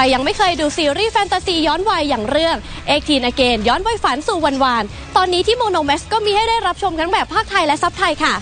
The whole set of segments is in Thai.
รยังไม่เคยดูซีรีส์แฟนตาซีย้อนวัยอย่างเรื่องเอ็กทีนเกนย้อนวัยฝันสู่วันวาน ตอนนี้ที่โมโนแมสก็มีให้ได้รับชมทั้งแบบภาคไทยและซับไทยค่ะ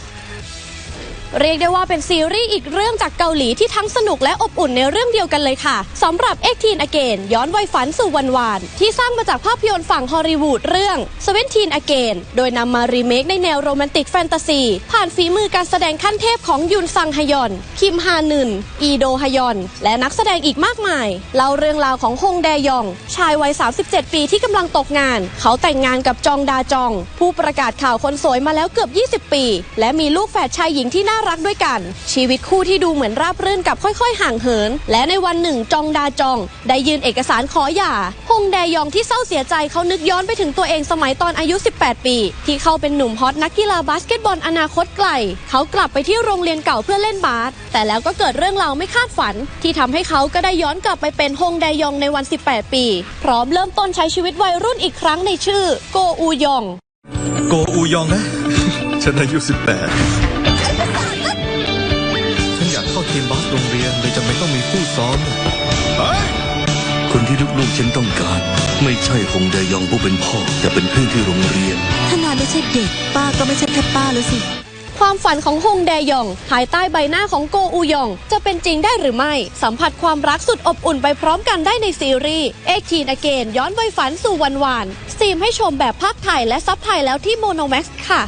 เรียกได้ว่าเป็นซีรีส์อีกเรื่องจากเกาหลีที่ทั้งสนุกและอบอุ่นในเรื่องเดียวกันเลยค่ะสำหรับ 18 Again ย้อนวัยฝันสู่วันวาน ที่สร้างมาจากภาพยนตร์ฝั่งฮอลลีวูดเรื่อง 17 Again โดยนำมารีเมคในแนวโรแมนติกแฟนตาซี ผ่านฝีมือการแสดงขั้นเทพของยุนซังฮยอน คิมฮานึน อีโดฮยอน และนักแสดงอีกมากมายเล่าเรื่องราวของฮงแดยอง ชายวัย 37 ปีที่กำลังตกงาน เขาแต่งงานกับจองดาจอง ผู้ประกาศข่าวคนสวยมาแล้วเกือบ 20 ปี และมีลูกแฝดชายหญิงที่น่ารักด้วยกัน ชีวิตคู่ที่ดูเหมือนราบรื่นกับค่อยๆ ห่างเหิน และในวันหนึ่งจองดาจอง ได้ยื่นเอกสารขอหย่าฮงแดยองที่เศร้าเสียใจเขานึกย้อนไปถึงตัวเองสมัยตอนอายุ 18 ปี ที่เขาเป็นหนุ่มฮอตนักกีฬาบาสเกตบอลอนาคตไกล เขากลับไปที่โรงเรียนเก่าเพื่อเล่นบาสแต่แล้วก็เกิดเรื่องราวไม่คาดฝัน ที่ทำให้เขาก็ได้ย้อนกลับไปเป็นฮงแดยองในวัน 18 ปี พร้อมเริ่มต้นใช้ชีวิตวัยรุ่นอีกครั้งในชื่อ โกอูยอง โกอูยองนะ ฉันอายุ 18 ซ้อมคนที่ลูกๆฉันต้องการ ไม่ใช่หงแดยองผู้เป็นพ่อ แต่เป็นเพื่อนที่โรงเรียน ถ้านายไม่ใช่เด็ก ป้าก็ไม่ใช่แค่ป้าแล้วสิ ความฝันของฮงแดยองภายใต้ใบหน้าของโกอูยอง จะเป็นจริงได้หรือไม่ สัมผัสความรักสุดอบอุ่นไปพร้อมกันได้ในซีรีส์เอ็กทีนอเกนย้อนวัยฝันสู่วันวานสตรีมให้ชมแบบภาคไทยและซับไทยแล้วที่โมโนแม็กซ์ค่ะ